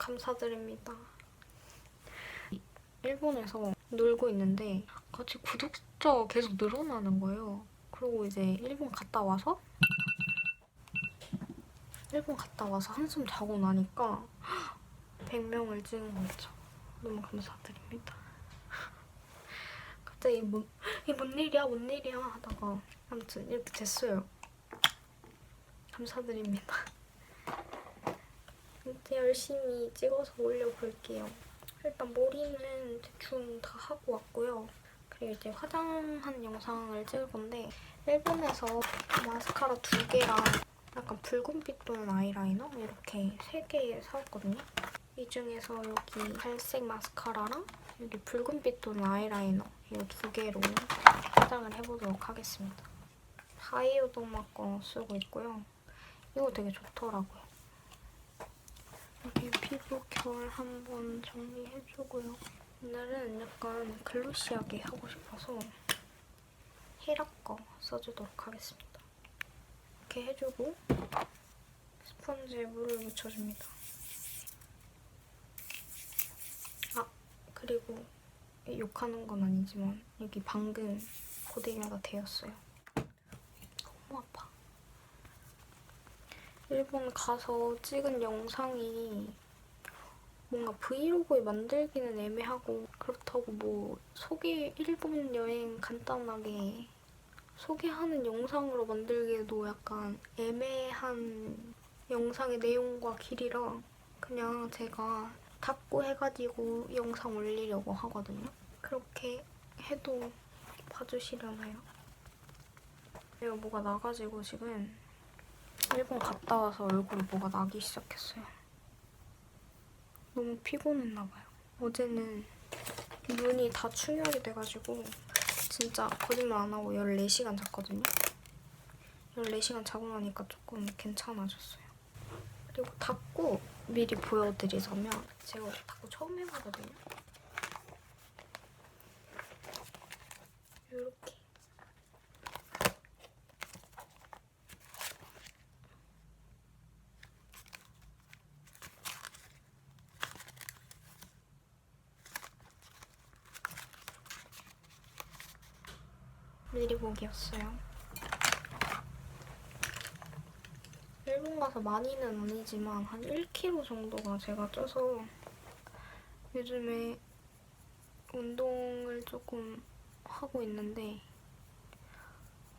감사드립니다. 일본에서 놀고 있는데 같이 구독자가 계속 늘어나는 거예요. 그리고 이제 일본 갔다 와서 일본 갔다 와서 한숨 자고 나니까 100명을 찍은 거죠. 너무 감사드립니다. 갑자기 뭐, 이게 뭔 일이야, 뭔 일이야 하다가 아무튼 이렇게 됐어요. 감사드립니다. 이제 열심히 찍어서 올려볼게요. 일단 머리는 대충 다 하고 왔고요. 그리고 이제 화장한 영상을 찍을 건데 일본에서 마스카라 두 개랑 약간 붉은빛 도는 아이라이너 이렇게 세 개 사왔거든요. 이 중에서 여기 갈색 마스카라랑 여기 붉은빛 도는 아이라이너 이 두 개로 화장을 해보도록 하겠습니다. 바이오 동마 거 쓰고 있고요. 이거 되게 좋더라고요. 여기 피부 결 한번 정리해주고요. 오늘은 약간 글로시하게 하고 싶어서 히라 거 써주도록 하겠습니다. 이렇게 해주고 스펀지에 물을 묻혀줍니다. 아 그리고 욕하는 건 아니지만 여기 방금 고데기가 되었어요. 너무 아파. 일본 가서 찍은 영상이 뭔가 브이로그에 만들기는 애매하고 그렇다고 뭐 소개 일본 여행 간단하게 소개하는 영상으로 만들기에도 약간 애매한 영상의 내용과 길이라 그냥 제가 닫고 해가지고 영상 올리려고 하거든요. 그렇게 해도 봐주시려나요? 내가 뭐가 나가지고 지금 일본 갔다 와서 얼굴에 뭐가 나기 시작했어요. 너무 피곤했나 봐요. 어제는 눈이 다 충혈이 돼가지고 진짜 거짓말 안 하고 14시간 잤거든요. 14시간 자고 나니까 조금 괜찮아졌어요. 그리고 닦고 미리 보여드리자면 제가 닦고 처음 해보거든요. 이렇게 미리 보기였어요. 일본 가서 많이는 아니지만 한 1kg 정도가 제가 쪄서 요즘에 운동을 조금 하고 있는데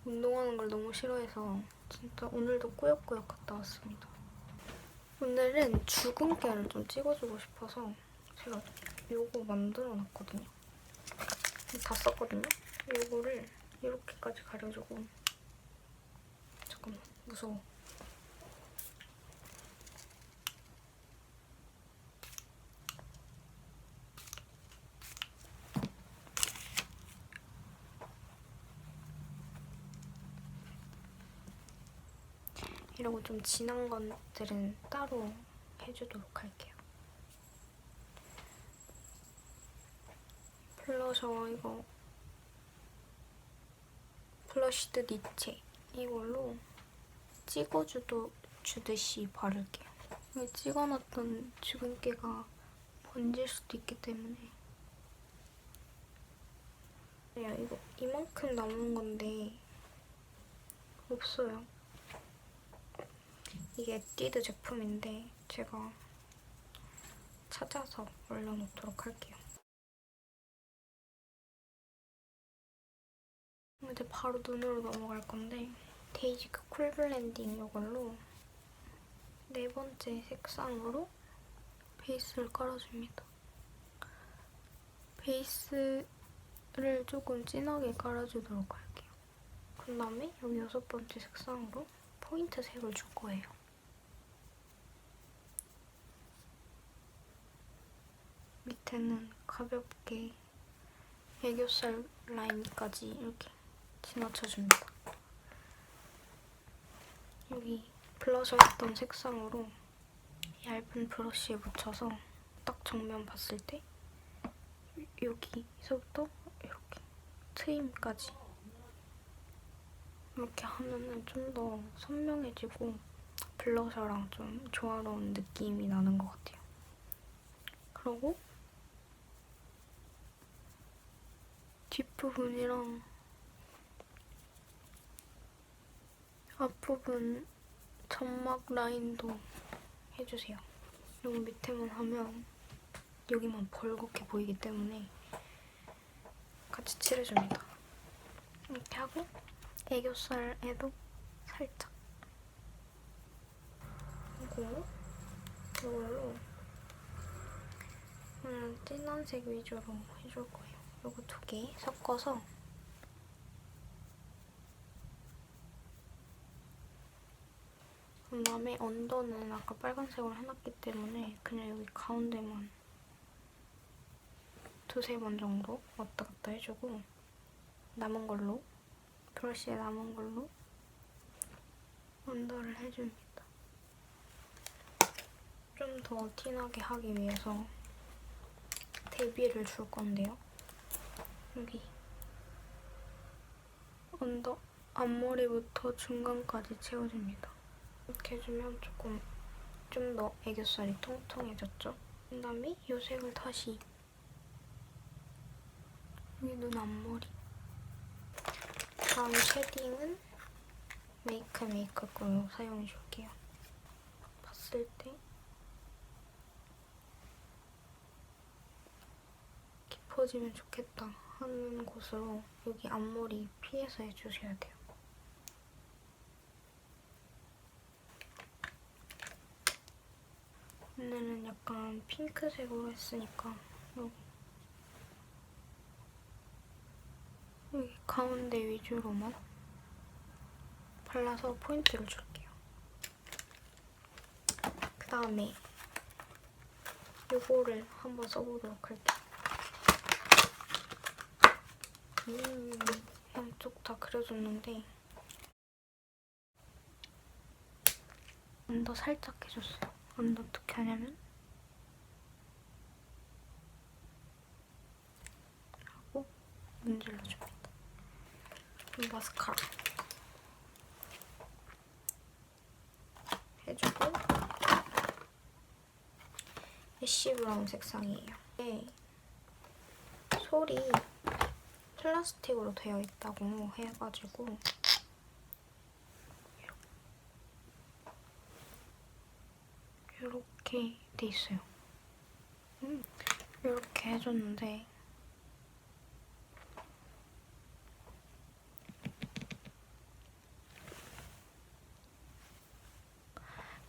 운동하는 걸 너무 싫어해서 진짜 오늘도 꾸역꾸역 갔다 왔습니다. 오늘은 죽은 깨를 좀 찍어주고 싶어서 제가 요거 만들어 놨거든요. 다 썼거든요. 요거 를 이렇게까지 가려주고 잠깐만 무서워. 이러고 좀 진한 것들은 따로 해주도록 할게요. 블러셔 이거 블러쉬드 니체 이걸로 찍어주도 주듯이 바를게요. 이 찍어놨던 주근깨가 번질 수도 있기 때문에 야 이거 이만큼 남은 건데 없어요. 이게 에뛰드 제품인데 제가 찾아서 올려놓도록 할게요. 이제 바로 눈으로 넘어갈 건데 데이지크 쿨 블렌딩 이걸로 네 번째 색상으로 베이스를 깔아줍니다. 베이스를 조금 진하게 깔아주도록 할게요. 그 다음에 여기 여섯 번째 색상으로 포인트 색을 줄 거예요. 밑에는 가볍게 애교살 라인까지 이렇게 지나쳐줍니다. 여기 블러셔 했던 색상으로 얇은 브러쉬에 묻혀서 딱 정면 봤을 때 여기서부터 이렇게 트임까지 이렇게 하면은 좀 더 선명해지고 블러셔랑 좀 조화로운 느낌이 나는 것 같아요. 그리고 뒷부분이랑 앞부분 점막 라인도 해주세요. 그리고 밑에만 하면 여기만 벌겋게 보이기 때문에 같이 칠해줍니다. 이렇게 하고 애교살에도 살짝 그리고 이걸로 오늘 진한색 위주로 해줄 거예요. 이거 두 개 섞어서 그다음에 언더는 아까 빨간색으로 해놨기 때문에 그냥 여기 가운데만 두세 번 정도 왔다 갔다 해주고 남은 걸로 브러쉬에 남은 걸로 언더를 해줍니다. 좀 더 티나게 하기 위해서 대비를 줄 건데요. 여기 언더 앞머리부터 중간까지 채워줍니다. 이렇게 해주면 조금 좀 더 애교살이 통통해졌죠? 그 다음에 이 색을 다시 여기 눈 앞머리 다음 쉐딩은 메이크 메이크 걸로 사용해줄게요. 봤을 때 깊어지면 좋겠다 하는 곳으로 여기 앞머리 피해서 해주셔야 돼요. 오늘은 약간 핑크색으로 했으니까 여기 여기 가운데 위주로만 발라서 포인트를 줄게요. 그 다음에 이거를 한번 써보도록 할게요. 음, 양쪽 다 그려줬는데 언더 살짝 해줬어요. 언더 어떻게 하냐면 하고 문질러줍니다. 그리고 마스카라 해주고 애쉬 브라운 색상이에요. 이게 솔이 플라스틱으로 되어 있다고 해가지고 이렇게 돼 있어요. 음, 이렇게 해줬는데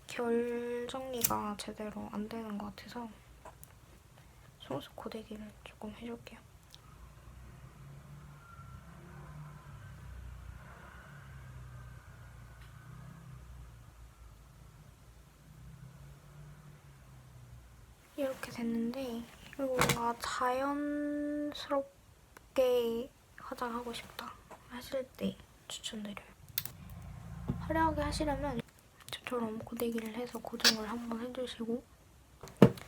결 정리가 제대로 안 되는 것 같아서 속눈썹 고데기를 조금 해줄게요. 이렇게 됐는데 뭔가 자연스럽게 화장하고 싶다 하실 때 추천드려요. 화려하게 하시려면 저처럼 고데기를 해서 고정을 한번 해주시고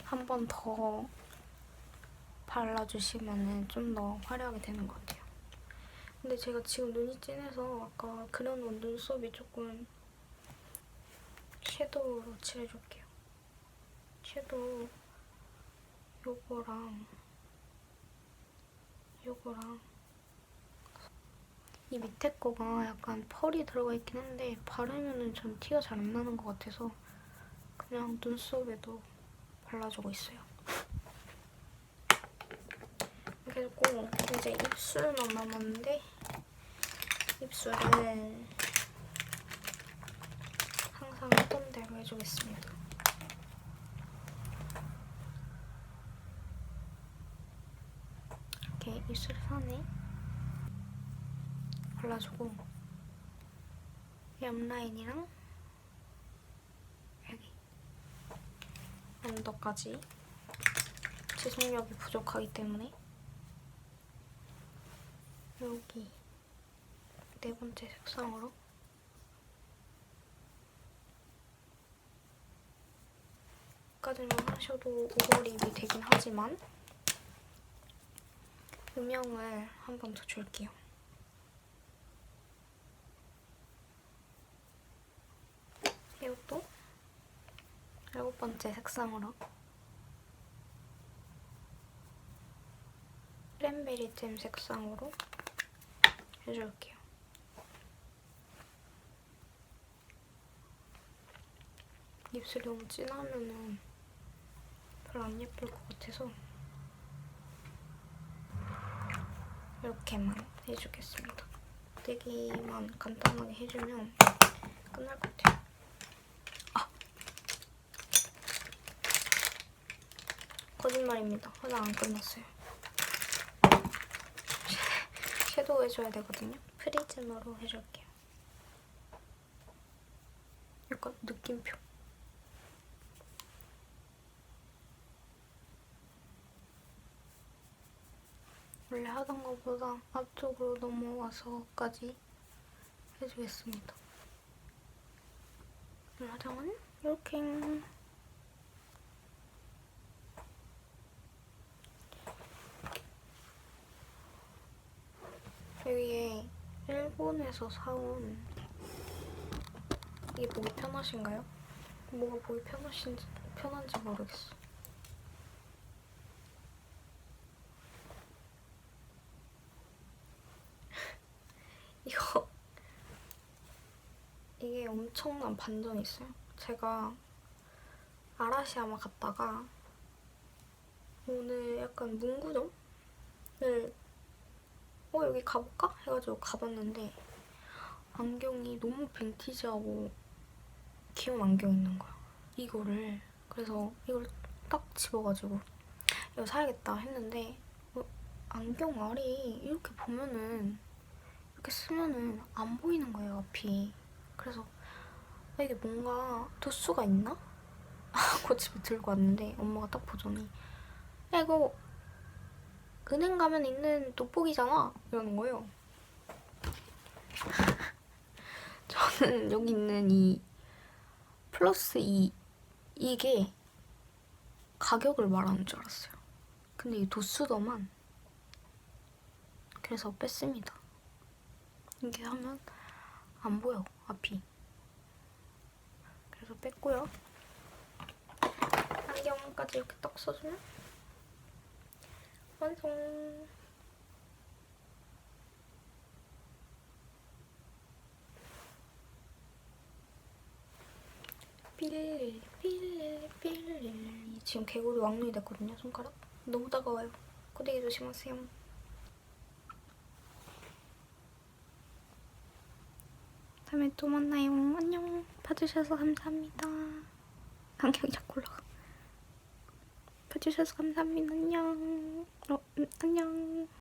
한 번 더 발라주시면 좀 더 화려하게 되는 것 같아요. 근데 제가 지금 눈이 진해서 아까 그려놓은 눈썹이 조금 섀도우로 칠해줄게요. 섀도우 요거랑 요거랑 이 밑에 거가 약간 펄이 들어가 있긴 한데 바르면은 전 티가 잘 안 나는 것 같아서 그냥 눈썹에도 발라주고 있어요. 그리고 이제 입술만 남았는데 입술은 항상 하던 대로 해주겠습니다. 이렇게 입술 선에 발라주고. 옆라인이랑 여기. 언더까지. 지속력이 부족하기 때문에. 여기 네 번째 색상으로. 까지만 하셔도 오버립이 되긴 하지만 음영을 한 번 더 줄게요. 이것도 일곱 번째 색상으로 크랜베리 잼 색상으로 해줄게요. 입술이 너무 진하면은 별로 안 예쁠 것 같아서 이렇게만 해주겠습니다. 되기만 간단하게 해주면 끝날 것 같아요. 아! 거짓말입니다. 화장 안 끝났어요. 섀도우 해줘야 되거든요. 프리즘으로 해줄게요. 약간 느낌표. 원래 하던 것보다 앞쪽으로 넘어와서까지 해주겠습니다. 화장은 이렇게 여기에 일본에서 사온 이게 보기 편하신가요? 뭐가 보기 편하신지 편한지 모르겠어. 이거 이게 엄청난 반전이 있어요. 제가 아라시야마 갔다가 오늘 약간 문구점을 어 여기 가볼까 해가지고 가봤는데 안경이 너무 빈티지하고 귀여운 안경 있는 거야. 이거를 그래서 이걸 딱 집어가지고 이거 사야겠다 했는데 어, 안경 알이 이렇게 보면은 이렇게 쓰면은 안 보이는 거예요 앞이. 그래서 아, 이게 뭔가 도수가 있나? 하고 집에 들고 왔는데 엄마가 딱 보더니 야 이거 은행 가면 있는 돋보기잖아 이러는 거예요. 저는 여기 있는 이 플러스 이 이게 가격을 말하는 줄 알았어요. 근데 이 도수더만 그래서 뺐습니다. 이게 하면 안 보여 앞이. 그래서 뺐고요. 안경까지 이렇게 딱 써주면 완성. 삐릴 삐릴 삐릴 지금 개구리 왕눈이 됐거든요 손가락 너무 따가워요 고데기 조심하세요 다음에 또 만나요. 안녕. 봐주셔서 감사합니다. 안경이 자꾸 올라가. 봐주셔서 감사합니다. 안녕. 어, 음, 안녕